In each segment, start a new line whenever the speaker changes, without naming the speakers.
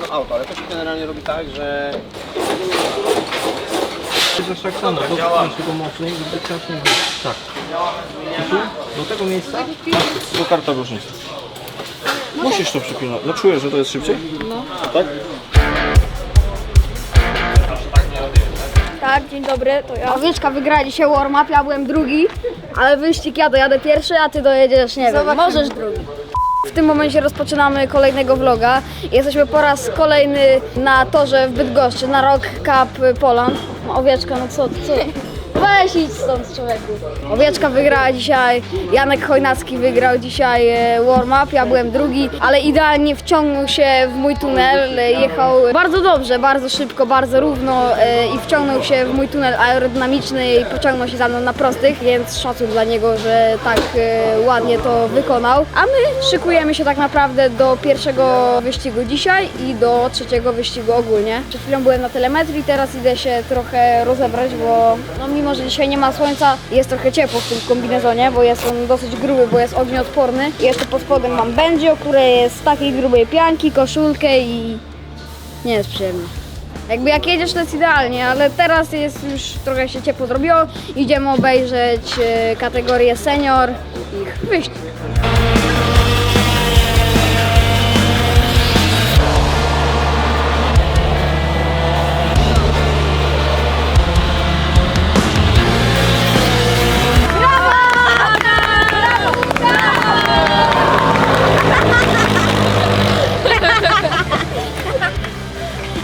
jedno auto, ale to się generalnie robi tak, że
tak samo, dotknąć tego mocniej i. Tak. I tu, do tego miejsca, do karta różnicy. Musisz to przypilnować. No czujesz, że to jest szybciej? No. Tak?
Tak, dzień dobry, to ja. Owieczka wygrała dzisiaj warm-up, ja byłem drugi, ale wyścig ja dojadę pierwszy, a ty dojedziesz, nie wiem, możesz drugi. W tym momencie rozpoczynamy kolejnego vloga. Jesteśmy po raz kolejny na torze w Bydgoszczy, na Rock Cup Poland. Owieczka, no co, co? Weź idź stąd człowieku. Owieczka wygrała dzisiaj, Janek Chojnacki wygrał dzisiaj e, warm-up, ja byłem drugi, ale idealnie wciągnął się w mój tunel, e, jechał bardzo dobrze, bardzo szybko, bardzo równo e, i wciągnął się w mój tunel aerodynamiczny i pociągnął się za mną na prostych, więc szacun dla niego, że tak ładnie to wykonał. A my szykujemy się tak naprawdę do pierwszego wyścigu dzisiaj i do trzeciego wyścigu ogólnie. Przed chwilą byłem na telemetrii, teraz idę się trochę rozebrać, bo no mimo, że dzisiaj nie ma słońca, jest trochę ciepło w tym kombinezonie, bo jest on dosyć gruby, bo jest ognioodporny. I jeszcze pod spodem mam banjo, które jest z takiej grubej pianki, koszulkę i nie jest przyjemnie. Jakby jak jedziesz to jest idealnie, ale teraz jest już trochę się ciepło zrobiło. Idziemy obejrzeć e, kategorię senior i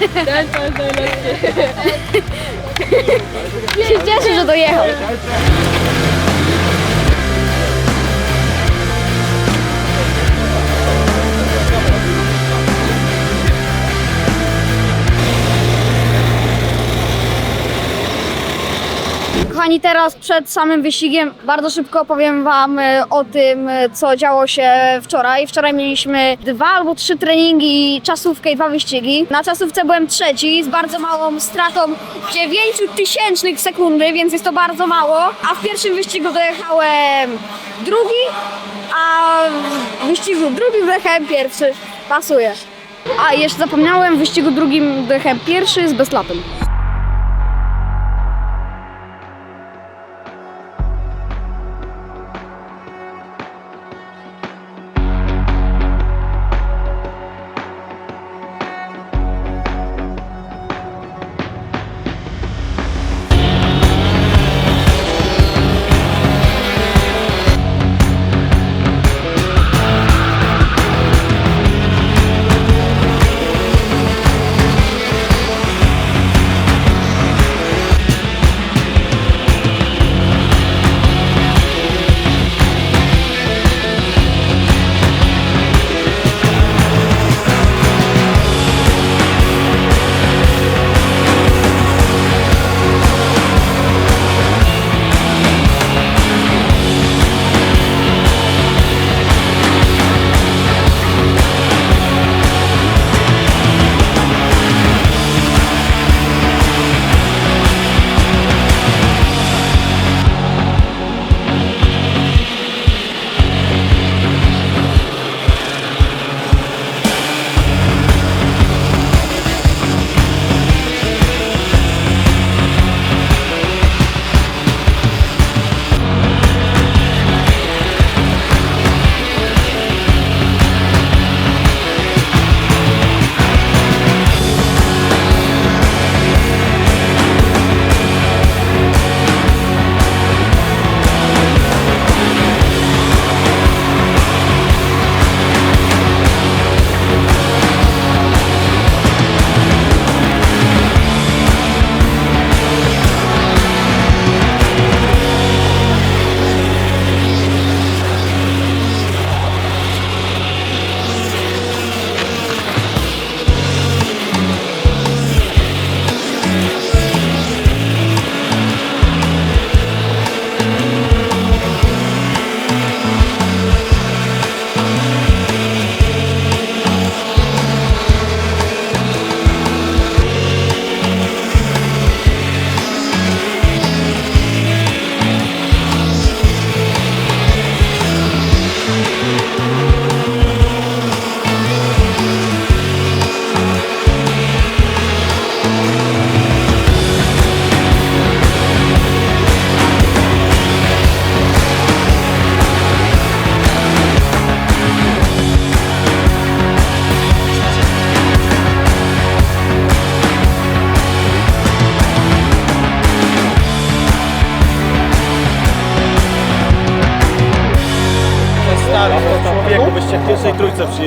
ich wyścig. się cieszę, że dojechał. Kochani, teraz przed samym wyścigiem bardzo szybko opowiem Wam e, o tym, e, co działo się wczoraj. Wczoraj mieliśmy dwa albo trzy treningi, czasówkę i dwa wyścigi. Na czasówce byłem trzeci z bardzo małą stratą 9 tysięcznych sekundy, więc jest to bardzo mało. A w pierwszym wyścigu dojechałem drugi, a w wyścigu drugim dojechałem pierwszy. Pasuje. A jeszcze zapomniałem, w wyścigu drugim dojechałem pierwszy z bezlapem.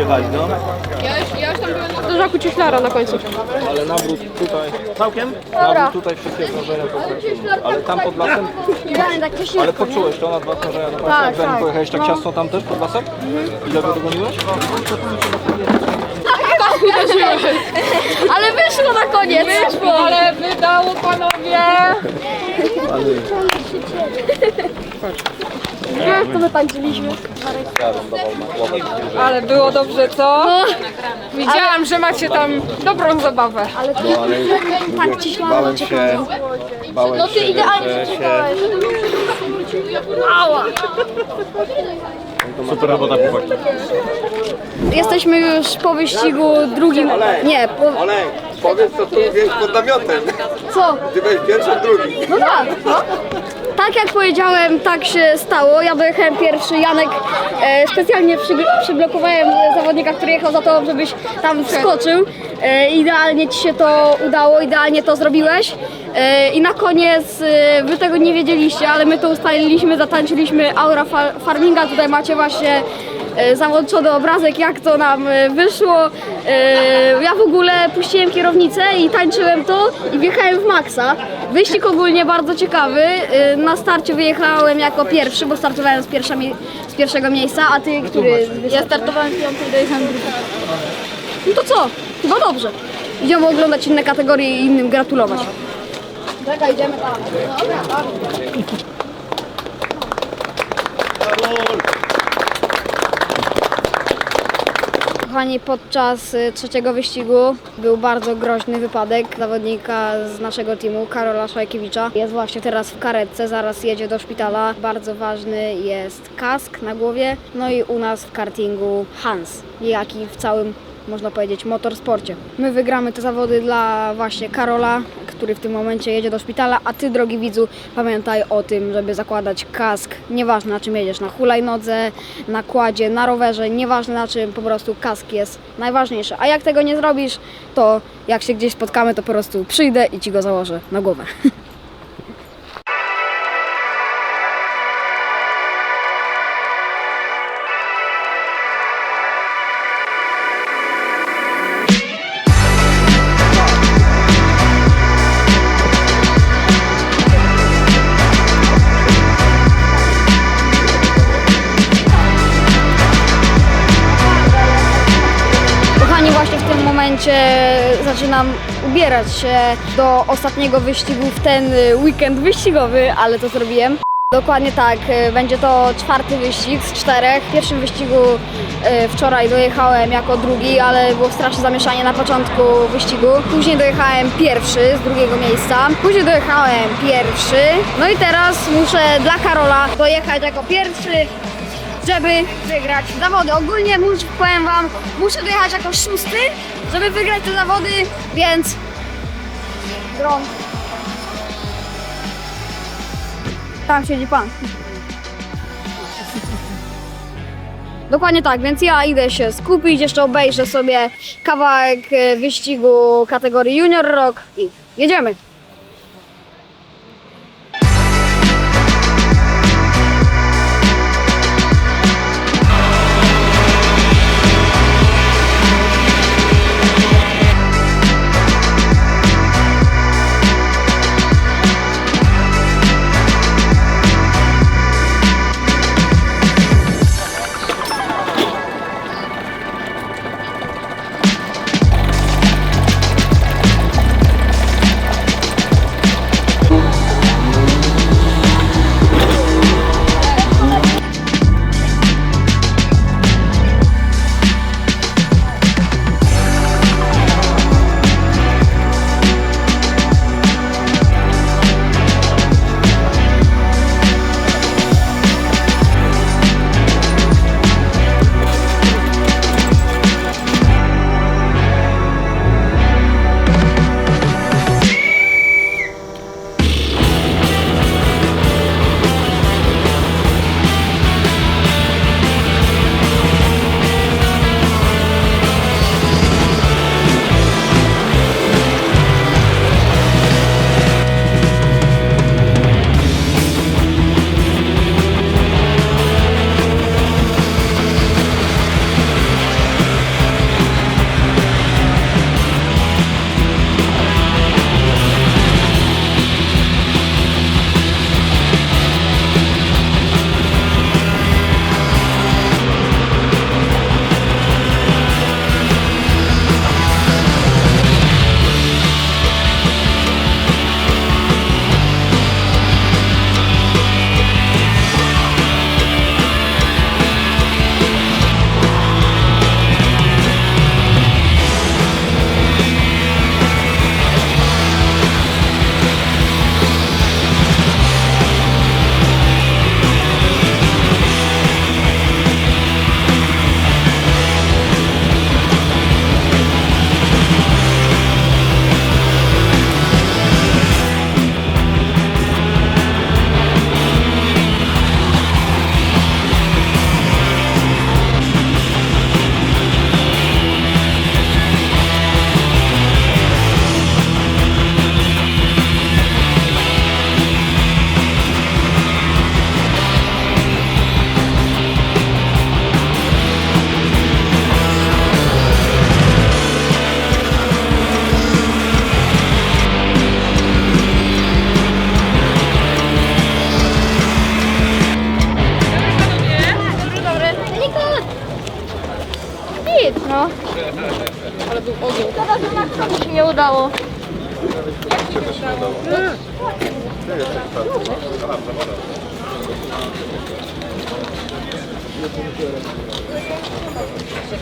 Przyjechali, no.
Ja już, ja już tam byłem na Żaku Cieślara na końcu.
Ale nawrót tutaj... Całkiem? Nawrót tutaj wszystkie krążenia pokręcone. Ale tam pod lasem...
Idealnie tak ciśniutko,
Ale poczułeś to na dwa krążenia na
Tak,
tak, jak za nim
tak.
pojechałeś tak
No.
ciasno tam też pod lasem? Ile go dogoniłeś?
Ale wyszło na koniec! Wyszło!
Ale wydało panowie!
Jak to my tańczyliśmy?
Ale było dobrze, co? Widziałam, że macie tam dobrą zabawę.
Ale to tak ciśniamy,
Bałem się... Bałem
No ty
się,
idealnie
że
przeczytałeś. Ała!
Super robota chłopaki.
Jesteśmy już po wyścigu drugim. Nie, po...
Olej, powiedz co tu mówiłeś pod namiotem.
co?
Ty byłeś pierwszy, drugi.
No tak, no. Tak jak powiedziałem, tak się stało. Ja dojechałem pierwszy, Janek e, specjalnie przy, przyblokowałem zawodnika, który jechał za to, żebyś tam wskoczył. E, idealnie ci się to udało, idealnie to zrobiłeś. E, I na koniec, e, wy tego nie wiedzieliście, ale my to ustaliliśmy, zatańczyliśmy Aura fa- Farminga. Tutaj macie właśnie załączony obrazek, jak to nam e, wyszło. E, Ja w ogóle puściłem kierownicę i tańczyłem to i wjechałem w maksa. Wyścig ogólnie bardzo ciekawy. E, Na starcie wyjechałem jako pierwszy, bo startowałem z, pierwsza, z pierwszego miejsca, a ty, który... Ja startowałem dojechałem drugi. No to co? Chyba dobrze. Idziemy oglądać inne kategorie i innym gratulować. Czekaj, idziemy tam. Dobra, dobra. Kochani, podczas y, trzeciego wyścigu był bardzo groźny wypadek zawodnika z naszego teamu, Karola Szajkiewicza. Jest właśnie teraz w karetce, zaraz jedzie do szpitala. Bardzo ważny jest kask na głowie, no i u nas w kartingu Hans, jak i w całym można powiedzieć, motorsporcie. My wygramy te zawody dla właśnie Karola, który w tym momencie jedzie do szpitala, a ty, drogi widzu, pamiętaj o tym, żeby zakładać kask. Nieważne na czym jedziesz, na hulajnodze, na kładzie, na rowerze, nieważne na czym, po prostu kask jest najważniejszy. A jak tego nie zrobisz, to jak się gdzieś spotkamy, to po prostu przyjdę i ci go założę na głowę. momencie zaczynam ubierać się do ostatniego wyścigu w ten y, weekend wyścigowy, ale to zrobiłem. Dokładnie tak, y, będzie to czwarty wyścig z czterech. W pierwszym wyścigu y, wczoraj dojechałem jako drugi, ale było straszne zamieszanie na początku wyścigu. Później dojechałem pierwszy z drugiego miejsca. Później dojechałem pierwszy. No i teraz muszę dla Karola dojechać jako pierwszy żeby wygrać zawody. Ogólnie mus- powiem wam, muszę dojechać jako szósty, żeby wygrać te zawody, więc dron. Tam siedzi pan. Dokładnie tak, więc ja idę się skupić, jeszcze obejrzę sobie kawałek e, wyścigu kategorii Junior Rock i jedziemy.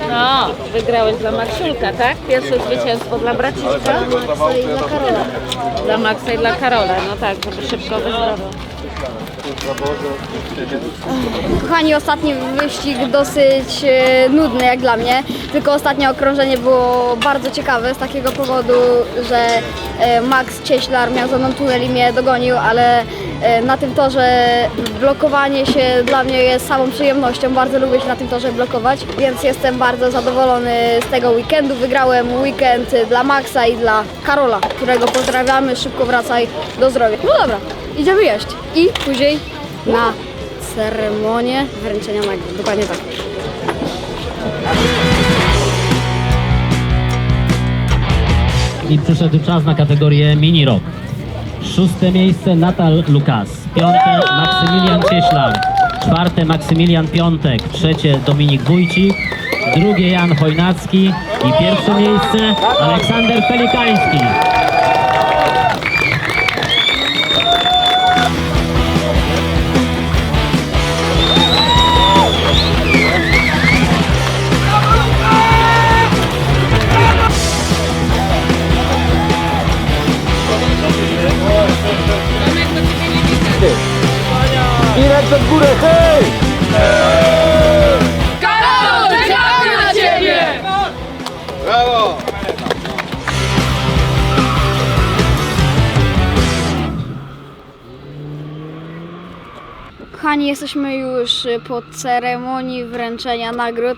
No, wygrałeś dla Maksiulka, tak? Pierwsze zwycięstwo dla braciszka.
i dla Karola.
Dla Maxa i dla Karola, no tak, żeby szybko wyzdrowiał.
Kochani, ostatni wyścig dosyć e, nudny jak dla mnie, tylko ostatnie okrążenie było bardzo ciekawe z takiego powodu, że e, Max Cieślar miał za mną tunel i mnie dogonił, ale e, na tym torze blokowanie się dla mnie jest samą przyjemnością, bardzo lubię się na tym torze blokować, więc jestem bardzo zadowolony z tego weekendu. Wygrałem weekend dla Maxa i dla Karola, którego pozdrawiamy, szybko wracaj do zdrowia. No dobra, idziemy jeść i później na ceremonię wręczenia nagród. Dokładnie tak.
I przyszedł czas na kategorię mini rock. Szóste miejsce Natal Lukas. Piąte Maksymilian Cieślar. Czwarte Maksymilian Piątek. Trzecie Dominik Wójcik. Drugie Jan Chojnacki. I pierwsze miejsce Aleksander Pelikański.
Ręce w górę, hej!
Karol, czekamy na ciebie!
Brawo!
Kochani, jesteśmy już po ceremonii wręczenia nagród.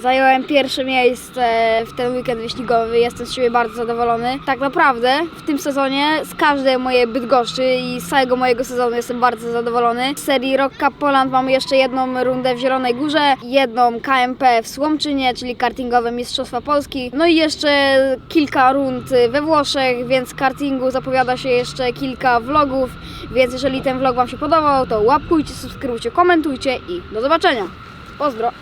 Zająłem pierwsze miejsce w ten weekend wyścigowy, jestem z siebie bardzo zadowolony. Tak naprawdę w tym sezonie z każdej mojej Bydgoszczy i z całego mojego sezonu jestem bardzo zadowolony. Z serii Rock Cup Poland mamy jeszcze jedną rundę w Zielonej Górze, jedną KMP w Słomczynie, czyli kartingowe Mistrzostwa Polski, no i jeszcze kilka rund we Włoszech, więc kartingu zapowiada się jeszcze kilka vlogów, więc jeżeli ten vlog Wam się podobał, to łapkujcie, subskrybujcie, komentujcie i do zobaczenia. Pozdro!